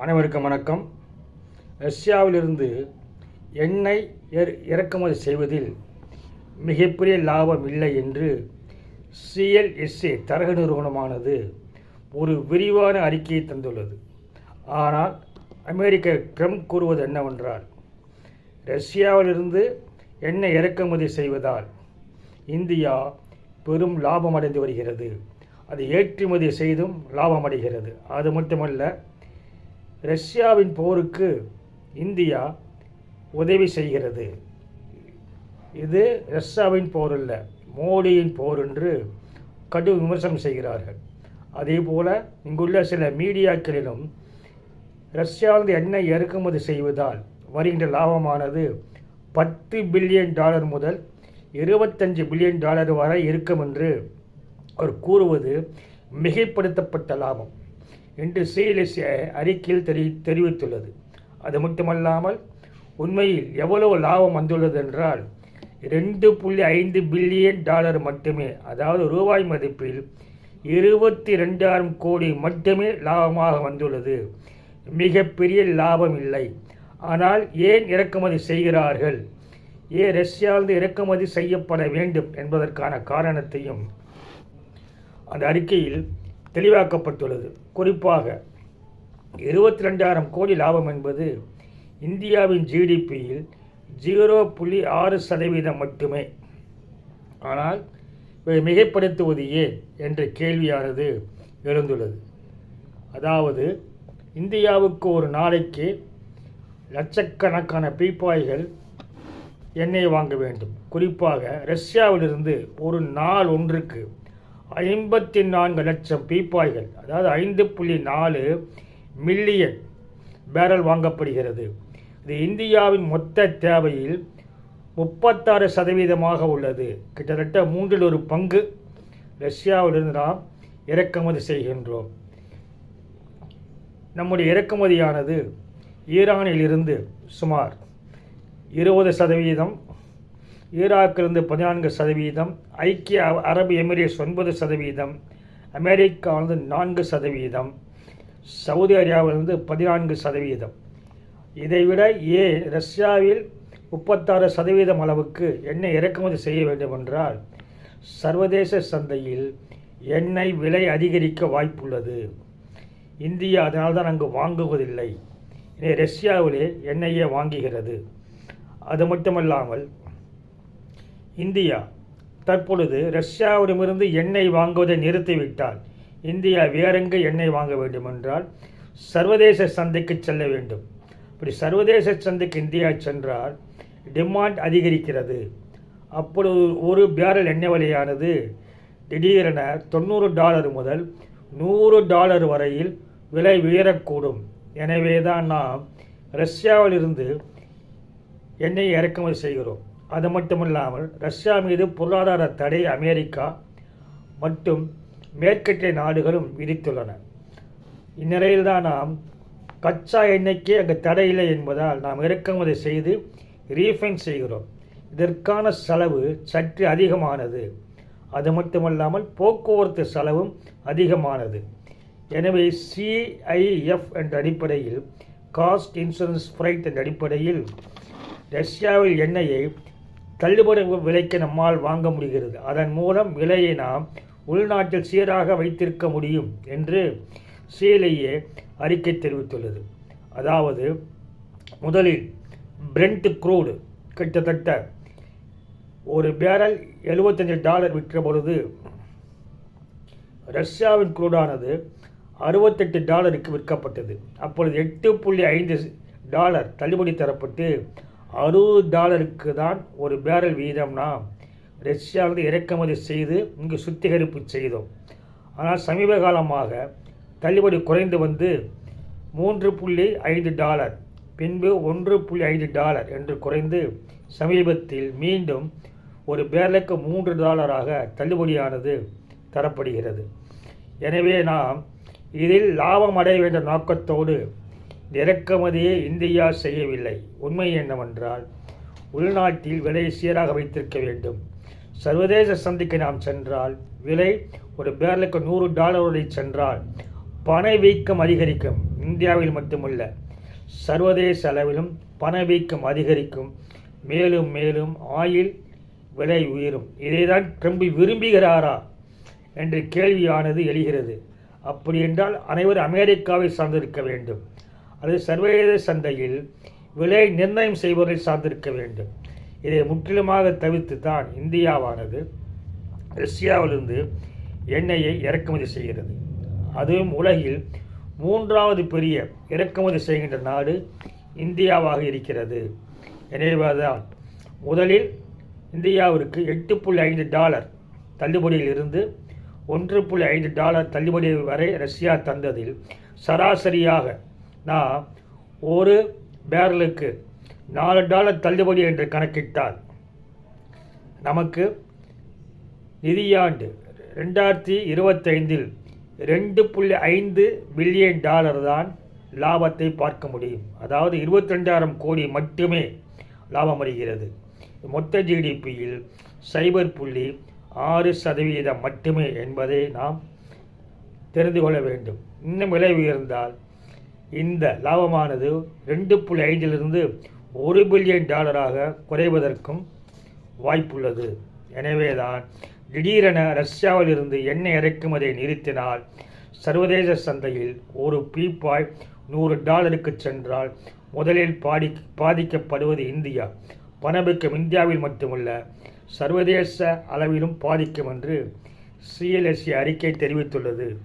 அனைவருக்கும் வணக்கம். ரஷ்யாவிலிருந்து எண்ணெய் இறக்குமதி செய்வதில் மிகப்பெரிய லாபம் இல்லை என்று சிஎல்எஸ்ஏ தரகு நிறுவனமானது ஒரு விரிவான அறிக்கையை தந்துள்ளது. ஆனால் அமெரிக்க ட்ரம்ப் கூறுவது என்னவென்றால் ரஷ்யாவிலிருந்து எண்ணெய் இறக்குமதி செய்வதால் இந்தியா பெரும் லாபம் அடைந்து வருகிறது. அது ஏற்றுமதி செய்தும் லாபம் அடைகிறது அது மட்டுமல்ல ரஷ்யாவின் போருக்கு இந்தியா உதவி செய்கிறது. இது ரஷ்யாவின் போர் அல்ல மோடியின் போர் என்று கடும் விமர்சனம் செய்கிறார்கள். அதே போல் இங்குள்ள சில மீடியாக்களிலும் ரஷ்யாவிலிருந்து எண்ணெய் இறக்குமதி செய்வதால் வருகின்ற லாபமானது பத்து பில்லியன் டாலர் முதல் இருபத்தஞ்சு பில்லியன் டாலர் வரை இருக்கும் என்று அவர் கூறுவது மிகைப்படுத்தப்பட்ட லாபம். என்று சிஎல்எஸ் அறிக்கையில் தெரி தெரிவித்துள்ளது. அது மட்டுமல்லாமல் உண்மையில் எவ்வளவு லாபம் வந்துள்ளது என்றால் ரெண்டு புள்ளி ஐந்து பில்லியன் டாலர் மட்டுமே அதாவது ரூபாய் மதிப்பில் இருபத்தி ரெண்டாயிரம் கோடி மட்டுமே லாபமாக வந்துள்ளது. மிகப்பெரிய லாபம் இல்லை. ஆனால் ஏன் இறக்குமதி செய்கிறார்கள்? ஏன் ரஷ்யாவிலிருந்து இறக்குமதி செய்யப்பட வேண்டும் என்பதற்கான காரணத்தையும் அந்த அறிக்கையில் தெளிவாக்கப்பட்டுள்ளது. குறிப்பாக இருபத்தி ரெண்டாயிரம் கோடி லாபம் என்பது இந்தியாவின் ஜிடிபியில் ஜீரோ புள்ளி ஆறு சதவீதம் மட்டுமே. ஆனால் இவை மிகைப்படுத்துவது ஏன் என்ற கேள்வியானது எழுந்துள்ளது. அதாவது இந்தியாவுக்கு ஒரு நாளைக்கு லட்சக்கணக்கான பீப்பாய்கள் எண்ணெய் வாங்க வேண்டும். குறிப்பாக ரஷ்யாவிலிருந்து ஒரு நாள் ஒன்றுக்கு ஐம்பத்தி நான்கு லட்சம் பீப்பாய்கள் அதாவது ஐந்து புள்ளி நாலு மில்லியன் பேரல் வாங்கப்படுகிறது. இது இந்தியாவின் மொத்த தேவையில் முப்பத்தாறு சதவீதமாக உள்ளது. கிட்டத்தட்ட மூன்றில் ஒரு பங்கு ரஷ்யாவிலிருந்து நாம் இறக்குமதி செய்கின்றோம். நம்முடைய இறக்குமதியானது ஈரானிலிருந்து சுமார் இருபது சதவீதம் ஈராக்கிலிருந்து பதினான்கு சதவீதம் ஐக்கிய அரபு எமிரேட்ஸ் ஒன்பது சதவீதம் அமெரிக்காவிலிருந்து நான்கு சதவீதம் சவுதி அரேபியாவிலிருந்து பதினான்கு சதவீதம். இதைவிட ஏ ரஷ்யாவில் முப்பத்தாறு சதவீதம் அளவுக்கு எண்ணெய் இறக்குமதி செய்ய வேண்டுமென்றால் சர்வதேச சந்தையில் எண்ணெய் விலை அதிகரிக்க வாய்ப்புள்ளது. இந்தியா அதனால் தான் அங்கு வாங்குவதில்லை. எனவே ரஷ்யாவிலே எண்ணெயை வாங்குகிறது. அது மட்டுமல்லாமல் இந்தியா. தற்பொழுது ரஷ்யாவிடமிருந்து எண்ணெய் வாங்குவதை நிறுத்திவிட்டால் இந்தியா வேறெங்கு எண்ணெய் வாங்க வேண்டுமென்றால் சர்வதேச சந்தைக்கு செல்ல வேண்டும். இப்படி சர்வதேச சந்தைக்கு இந்தியா சென்றால் டிமாண்ட் அதிகரிக்கிறது. அப்பொழுது ஒரு பேரல் எண்ணெய் விலையானது திடீரென தொண்ணூறு டாலர் முதல் நூறு டாலர் வரையில் விலை உயரக்கூடும். எனவே தான் நாம் ரஷ்யாவிலிருந்து எண்ணெயை இறக்குமதி செய்கிறோம். அது மட்டுமில்லாமல் ரஷ்யா மீது பொருளாதார தடை அமெரிக்கா மற்றும் மேற்கத்திய நாடுகளும் விதித்துள்ளன. இந்நிலையில்தான் நாம் கச்சா எண்ணெய்க்கே அங்கு தடை இல்லை என்பதால் நாம் இறக்குமதி செய்து ரீஃபைன் செய்கிறோம். இதற்கான செலவு சற்று அதிகமானது. அது மட்டுமல்லாமல் போக்குவரத்து செலவும் அதிகமானது. எனவே சிஐஎஃப் என்ற அடிப்படையில் காஸ்ட் இன்சூரன்ஸ் ஃப்ரைட் என்ற அடிப்படையில் ரஷ்யாவில் எண்ணெயை தள்ளுபடி விலைக்கு நம்மால் வாங்க முடிகிறது. அதன் மூலம் விலையை நாம் உள்நாட்டில் சீராக வைத்திருக்க முடியும் என்று சிஎல்ஐஏ அறிக்கை தெரிவித்துள்ளது. அதாவது முதலில் பிரெண்ட் க்ரூடு கிட்டத்தட்ட ஒரு பேரல் 75 டாலர் விற்ற பொழுது ரஷ்யாவின் குரூடானது அறுபத்தெட்டு டாலருக்கு விற்கப்பட்டது. அப்பொழுது எட்டு புள்ளி ஐந்து டாலர் தள்ளுபடி தரப்பட்டு அறுபது டாலருக்கு தான் ஒரு பேரல் வீதம்னா நாம் ரஷ்யாவிலிருந்து இறக்குமதி செய்து இங்கு சுத்திகரிப்பு செய்தோம். ஆனால் சமீப காலமாக தள்ளுபடி குறைந்து வந்து மூன்று புள்ளி ஐந்து டாலர் பின்பு ஒன்று புள்ளி ஐந்து டாலர் என்று குறைந்து சமீபத்தில் மீண்டும் ஒரு பேரலுக்கு மூன்று டாலராக தள்ளுபடியானது தரப்படுகிறது. எனவே நாம் இதில் லாபம் அடைய வேண்டிய நோக்கத்தோடு இறக்குமதியை இந்தியா செய்யவில்லை. உண்மை என்னவென்றால் உள்நாட்டில் விலை சீராக வைத்திருக்க வேண்டும். சர்வதேச சந்தைக்கு நாம் சென்றால் விலை ஒரு பேரலுக்கு நூறு டாலர் வரை சென்றால் பணவீக்கம் அதிகரிக்கும். இந்தியாவில் மட்டுமல்ல சர்வதேச அளவிலும் பணவீக்கம் அதிகரிக்கும். மேலும் மேலும் ஆயில் விலை உயரும். இதைதான் ட்ரம்ப் விரும்புகிறாரா என்ற கேள்வியானது எழுகிறது. அப்படி என்றால் அனைவரும் அமெரிக்காவை சார்ந்திருக்க வேண்டும். அது சர்வதேச சந்தையில் விலை நிர்ணயம் செய்வதை சார்ந்திருக்க வேண்டும். இதை முற்றிலுமாக தவிர்த்து தான் இந்தியாவானது ரஷ்யாவிலிருந்து எண்ணெயை இறக்குமதி செய்கிறது. அதுவும் உலகில் மூன்றாவது பெரிய இறக்குமதி செய்கின்ற நாடு இந்தியாவாக இருக்கிறது. எனவேதான் முதலில் இந்தியாவிற்கு எட்டு புள்ளி ஐந்து டாலர் தள்ளுபடியில் இருந்து ஒன்று புள்ளி ஐந்து டாலர் தள்ளுபடி வரை ரஷ்யா தந்ததில் சராசரியாக நான் ஒரு பேரலுக்கு நாலு டாலர் தள்ளுபடி என்று கணக்கிட்டால் நமக்கு நிதியாண்டு ரெண்டாயிரத்தி இருபத்தைந்தில் ரெண்டு புள்ளி ஐந்து பில்லியன் டாலர் தான் லாபத்தை பார்க்க முடியும். அதாவது இருபத்தி ரெண்டாயிரம் கோடி மட்டுமே லாபம் வருகிறது மொத்த ஜிடிபியில் சைபர் புள்ளி ஆறு சதவீதம் மட்டுமே என்பதை நாம் தெரிந்து கொள்ள வேண்டும். இன்னும் விலை உயர்ந்தால் இந்த லாபமானது ரெண்டு புள்ளி ஐந்திலிருந்து ஒரு பில்லியன் டாலராக குறைவதற்கும் வாய்ப்புள்ளது. எனவேதான் திடீரென ரஷ்யாவிலிருந்து எண்ணெய் இறக்குமதியை நிறுத்தினால் சர்வதேச சந்தையில் ஒரு பீப்பாய் நூறு டாலருக்கு சென்றால் முதலில் பாடி பாதிக்கப்படுவது இந்தியா. பணவீக்கம் இந்தியாவில் மட்டுமல்ல சர்வதேச அளவிலும் பாதிக்கும் என்று சிஎல்எஸ்சி அறிக்கை தெரிவித்துள்ளது.